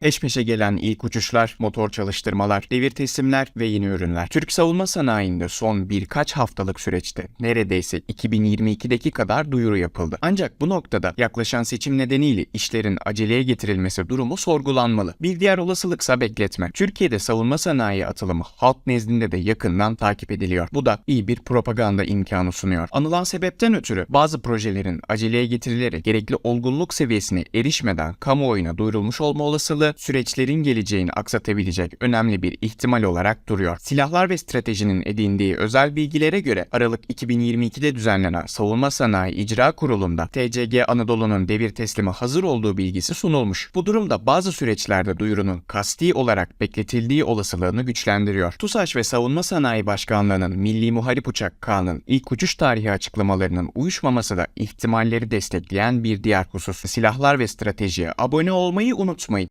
Peş peşe gelen ilk uçuşlar, motor çalıştırmalar, devir teslimler ve yeni ürünler. Türk savunma sanayinde son birkaç haftalık süreçte neredeyse 2022'deki kadar duyuru yapıldı. Ancak bu noktada yaklaşan seçim nedeniyle işlerin aceleye getirilmesi durumu sorgulanmalı. Bir diğer olasılıksa bekletme. Türkiye'de savunma sanayi atılımı halk nezdinde de yakından takip ediliyor. Bu da iyi bir propaganda imkanı sunuyor. Anılan sebepten ötürü bazı projelerin aceleye getirilerek gerekli olgunluk seviyesine erişmeden kamuoyuna duyurulmuş olma olasılığı süreçlerin geleceğini aksatabilecek önemli bir ihtimal olarak duruyor. Silahlar ve stratejinin edindiği özel bilgilere göre Aralık 2022'de düzenlenen Savunma Sanayi İcra Kurulu'nda TCG Anadolu'nun devir teslimi hazır olduğu bilgisi sunulmuş. Bu durumda bazı süreçlerde duyurunun kasti olarak bekletildiği olasılığını güçlendiriyor. TUSAŞ ve Savunma Sanayi Başkanlığı'nın Milli Muharip Uçak Kaan'ın ilk uçuş tarihi açıklamalarının uyuşmaması da ihtimalleri destekleyen bir diğer husus. Silahlar ve stratejiye abone olmayı unutmayın.